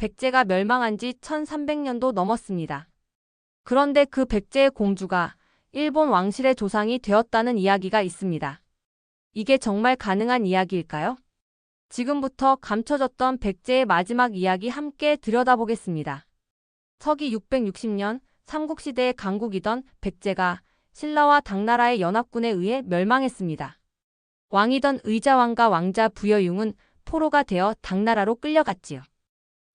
백제가 멸망한 지 1300년도 넘었습니다. 그런데 그 백제의 공주가 일본 왕실의 조상이 되었다는 이야기가 있습니다. 이게 정말 가능한 이야기일까요? 지금부터 감춰졌던 백제의 마지막 이야기 함께 들여다보겠습니다. 서기 660년 삼국시대의 강국이던 백제가 신라와 당나라의 연합군에 의해 멸망했습니다. 왕이던 의자왕과 왕자 부여융은 포로가 되어 당나라로 끌려갔지요.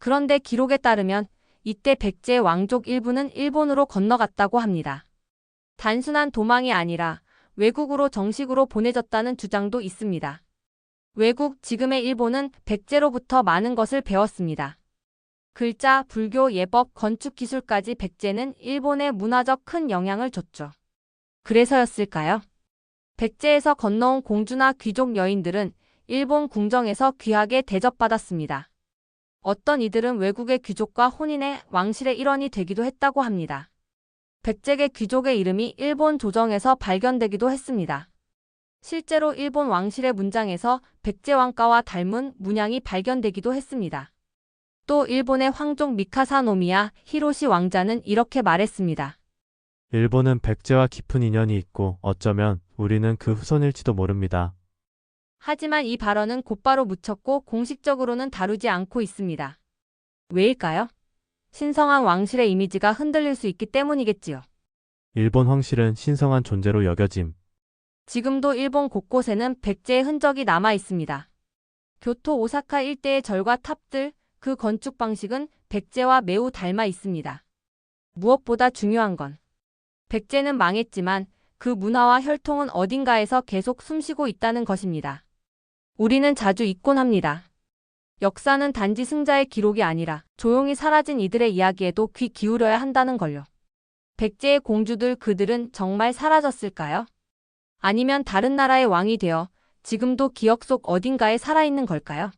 그런데 기록에 따르면 이때 백제의 왕족 일부는 일본으로 건너갔다고 합니다. 단순한 도망이 아니라 외국으로 정식으로 보내졌다는 주장도 있습니다. 외국 지금의 일본은 백제로부터 많은 것을 배웠습니다. 글자, 불교, 예법, 건축 기술까지 백제는 일본에 문화적 큰 영향을 줬죠. 그래서였을까요? 백제에서 건너온 공주나 귀족 여인들은 일본 궁정에서 귀하게 대접받았습니다. 어떤 이들은 외국의 귀족과 혼인해 왕실의 일원이 되기도 했다고 합니다. 백제계 귀족의 이름이 일본 조정에서 발견되기도 했습니다. 실제로 일본 왕실의 문장에서 백제 왕가와 닮은 문양이 발견되기도 했습니다. 또 일본의 황족 미카사노미야 히로시 왕자는 이렇게 말했습니다. 일본은 백제와 깊은 인연이 있고 어쩌면 우리는 그 후손일지도 모릅니다. 하지만 이 발언은 곧바로 묻혔고 공식적으로는 다루지 않고 있습니다. 왜일까요? 신성한 왕실의 이미지가 흔들릴 수 있기 때문이겠지요. 일본 황실은 신성한 존재로 여겨짐. 지금도 일본 곳곳에는 백제의 흔적이 남아 있습니다. 교토 오사카 일대의 절과 탑들, 그 건축 방식은 백제와 매우 닮아 있습니다. 무엇보다 중요한 건 백제는 망했지만 그 문화와 혈통은 어딘가에서 계속 숨쉬고 있다는 것입니다. 우리는 자주 잊곤 합니다. 역사는 단지 승자의 기록이 아니라 조용히 사라진 이들의 이야기에도 귀 기울여야 한다는 걸요. 백제의 공주들 그들은 정말 사라졌을까요? 아니면 다른 나라의 왕이 되어 지금도 기억 속 어딘가에 살아있는 걸까요?